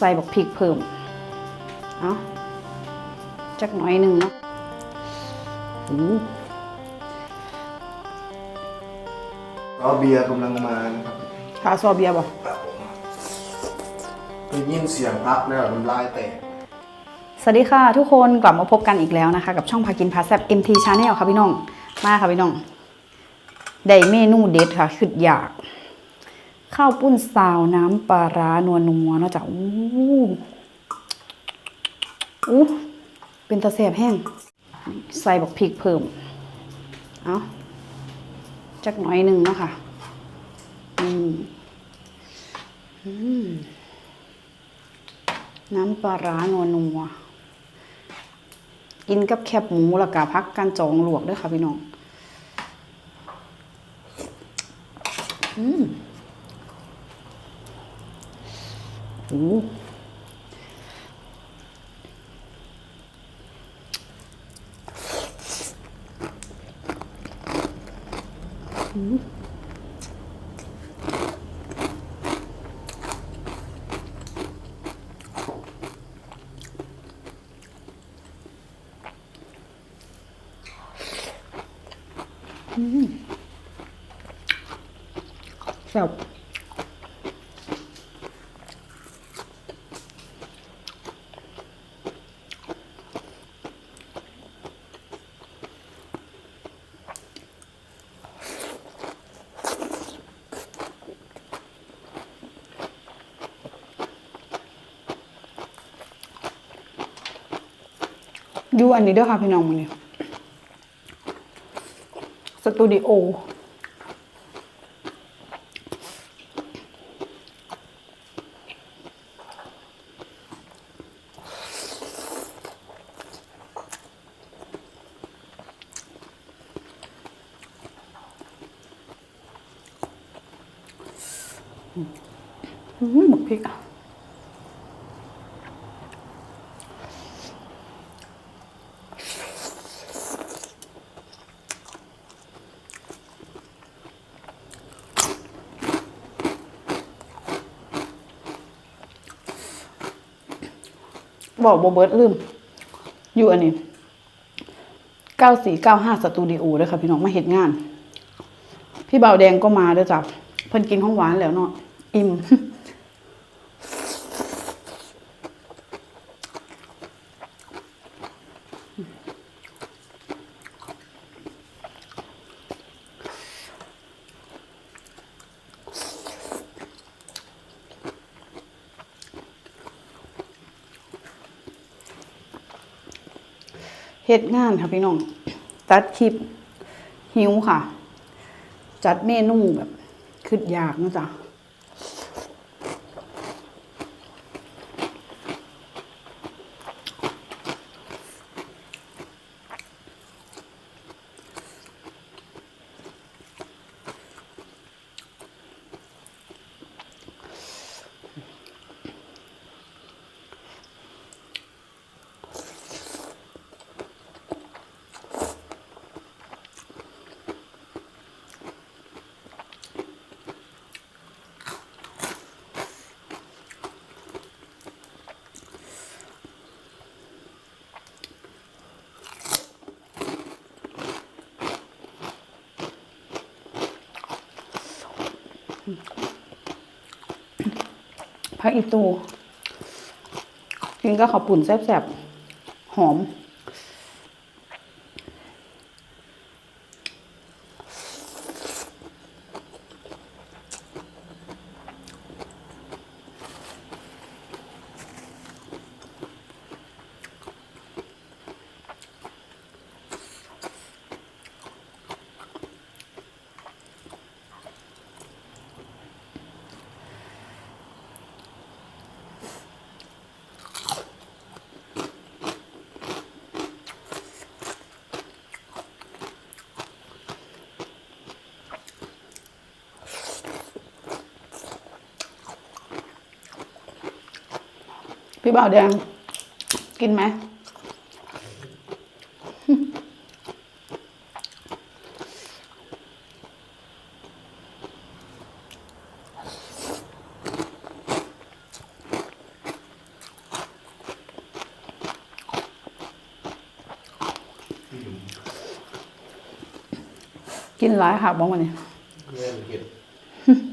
ใส่บักพริกเพิ่ม เอาจักหน่อยหนึ่งเนาะอู้ก็เบียร์กำลังมานะครับข้าวซอเบียร์บ่ได้ยินเสียงพักแล้วน้ำลายแตก สวัสดีค่ะทุกคนกลับมาพบกันอีกแล้วนะคะ กับช่องพากินพาแซบ MT Channel ค่ะพี่น้อง มาค่ะพี่น้อง ได้เมนูเด็ดค่ะคืออยาก ข้าวปุ้นซาวน้ำปลาร้านัวนัวนอกจากอู้อู้เป็นตะแสบแห้ง ใส่บักพริกเพิ่ม เอาจักหน่อยหนึ่งเนาะค่ะอืมอืมน้ำปลาร้านัวนัวกินกับแคบหมูแล้วก็พักการจองหลวกด้วยค่ะพี่น้อง อืม โอ้แซ่ ดูอันนี้ด้วยค่ะพี่น้องมันนี่สตูดิโออืมหมกพริกอะ บอกโบเบิร์ตลืม อยู่อันนี้เก้าสี่เก้าห้าสตูดิโอด้วยค่ะพี่น้องมาเห็นงาน พี่เบาวแดงก็มาด้วยจ้ะเพิ่นกินของหวานแล้วเนาะอิ่ม เฮ็ดงานค่ะพี่น้อง ตัดคลิปหิวค่ะ จัดเมนูแบบคืดยากนะจ๊ะ พักอีตูกินก็ขอบปุ่นแซ่บๆ หอม พี่บ่าวแดง กินไหม กินหลายค่ะบ้างวันนี้เล่นกิน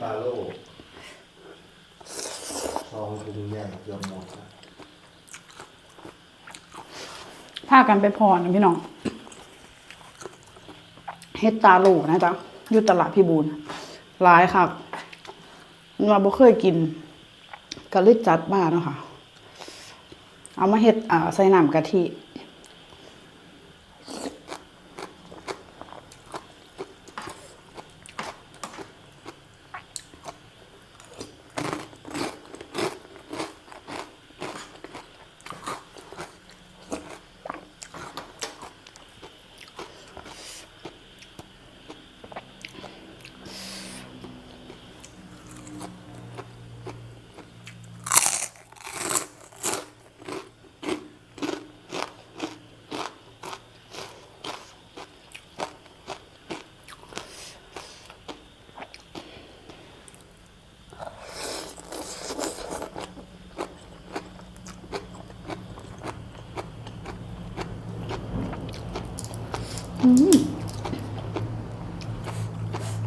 ปลาโลกซองกินเนี่ยเกือบหมดแล้ว พากันไปพรนะพี่น้องเฮตตาโลนะจ๊ะอยู่ตลาดพี่บูนหลายค่ะมันมาบ่เคยกินก็เลยจัดมาเนาะค่ะ เอามาเฮ็ดอ่าใส่น้ำกะทิ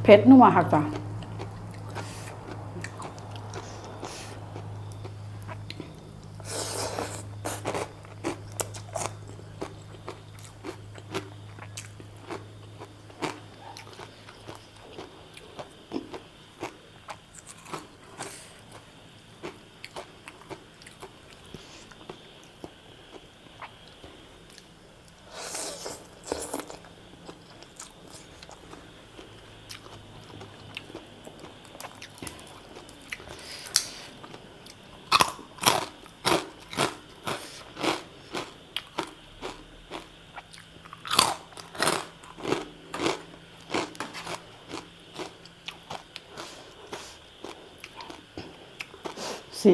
เผ็ดนัวค่ะจ้ะ สี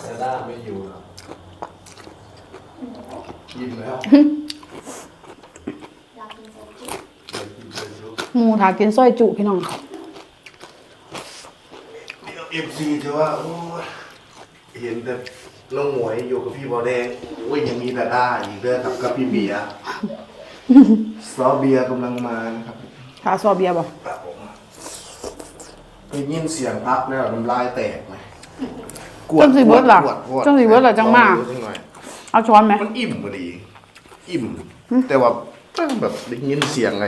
แต่ด้า ไม่อยู่ครับกินแล้วอยากกินโซจิไปกินไปลูกหมูถากินส้อยจุพี่น้องเดี๋ยวเอฟซีจะว่าโอ้ยเห็นแต่น้องหมวยอยู่กับพี่บอแดงโอ้ยยังมีแต่ด้าอีกเด้อครับกับพี่เบียร์ซอเบียร์กำลังมานะครับถาซอเบียร์บ่ครับผมได้ยินเสียงพักแล้วน้ำลายแตกไหม จังสีเบิร์ดล่ะกวดกวดจังสีเบิร์ดล่ะจังมา ลอดูสักหน่อยเอาช้อนไหมมันอิ่มพอดี อิ่ม แต่ว่าแบบได้ยินเสียงอะไร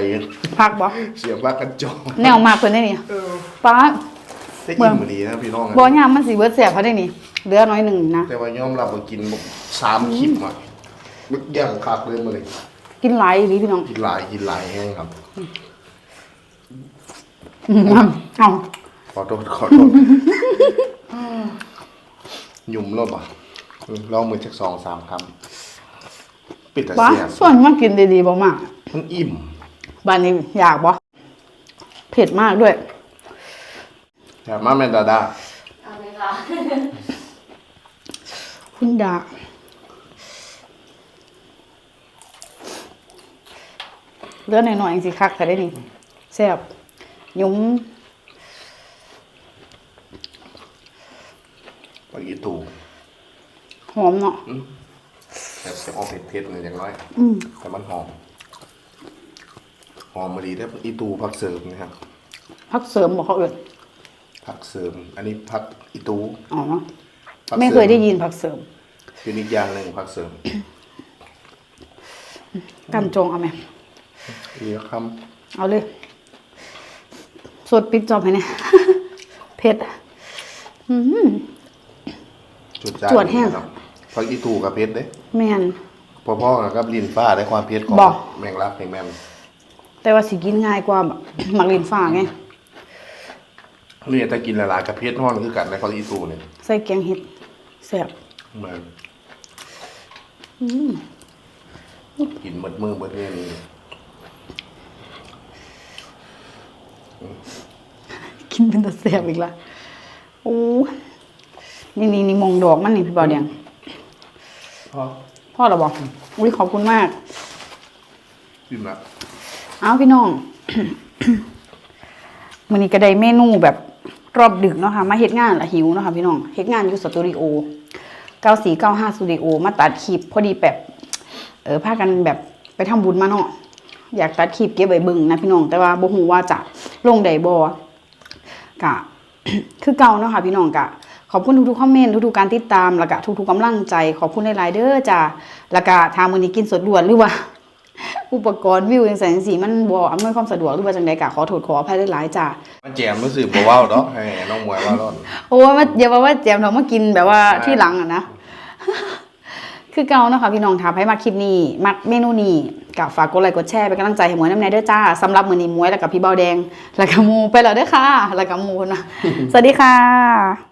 พักบ่เสียงพักกันจองแนวมากเพิ่นได้นี่ป้าได้อิ่มพอดีนะพี่น้องบ่ยามมันสิเบิดแสบเขาได้นี่เหลือน้อยหนึ่งนะ แต่ว่ายอมรับว่ากินสามคลิปอะมึกย่างคักเลยมาเลยกินหลายอีหลีพี่น้องกินหลายกินหลายแห้งครับ อืมเอาขอโทษขอโทษห ยุ่มรอบอะลองมือจักสองสามคำปิดแต่ป้าเสียส่วนมากินดีๆบ่มากมันอิ่มบ้านนี้อยากบ่เผ็ดมากด้วยแต่มาแมนดาดาเอาเลยค่ะคุณดาเหลือหน่อยๆเองสิคักแต่ได้นี่แซ่บยุ้ม ปากีตู ห อมเนาะแต่จะออกเผ็ดๆเลยอย่างน้อยอืมแต่มันหอม หอมมาดีได้ออีตูผักเสริมนะครับพักเสริมบอกเขาเอื่นผักเสริม อันนี้ผักอีตูอ๋อผักไม่สริเคยได้ยินพักเสริมเป็นอีกอย่างหนึ่งผักเสริมกันจงเอาไหมเรียกคเอาเลยสดปิดจอบให้เนี่ยเผ็ดอืมำจุดจ้าจวดแห้งครับ ผักอีตูกับเผ็ดเด้แม่น พ่อๆกับลินฟ้าได้ความเผ็ดของบ่ แมงลักแมงแมมแต่ว่าสิกินง่ายกว่าแบบ หมักลินฟ้าไงนี่ถ้ากินละลายกับเพชรห้อนคือกันในคอลีซูเนี่ยใส่แกงเห็ดแซ่บมันอืมกินหมดมือหมดเนี่ยนี่กินเป็นตะแซ่บอีกละโอ้นี่นี่นี่มองดอกมันนี่พี่บอเดียง พอพ่อเราบอกอุ้ยขอบคุณมากกินละเอาพี่น้องมื้อนี้ก็ได้เมนูแบบรอบดึกเนาะค่ะมาเฮ็ดงานละหิวเนาะค่ะพี่น้องเฮ็ดงานอยู่สตูดิโอ9495สตูดิโอมาตัดคลิปพอดีแบบ เออพากันแบบไปทำบุญมาเนาะอยากตัดคลิปเก็บไว้เบิ่งนะพี่น้อง แต่ว่าบ่ฮู้ว่าจะลงได้บ่กะ คือเก่าเนาะค่ะพี่น้องกะ ขอบคุณทุกๆคอมเมนต์ทุกๆการติดตามแล้วก็ทุกๆกำลังใจ ขอบคุณหลายๆเด้อจ้าแล้วก็ทางมื้อนี้กินสดด่วนหรือว่าอุปกรณ์วิวจังซั่นจังซี่มันบ่อำนวยความสะดวกหรือว่าจังใดก็ขอโทษขออภัยหลายๆจ้ามันแจมรู้สึกบ่เว้าดอกให้น้องมวยเว่าร้อนโอ้ยว่าอย่าว่าว่าแจมเรามากินแบบว่าที่หลังอะนะคือเก่าเนาะค่ะพี่น้องถามให้มาคลิปนี้มักเมนูนี้กับฝากกดไลค์กดแชร์เป็นกำลังใจให้หมวยน้ำในเด้อจ้าสำหรับมื้อนี้หมวยแล้วกับพี่เบาแดง แล้วก็หมูไปแล้วเด้อค่ะ แล้วก็หมูคนนะสวัสดีค่ะ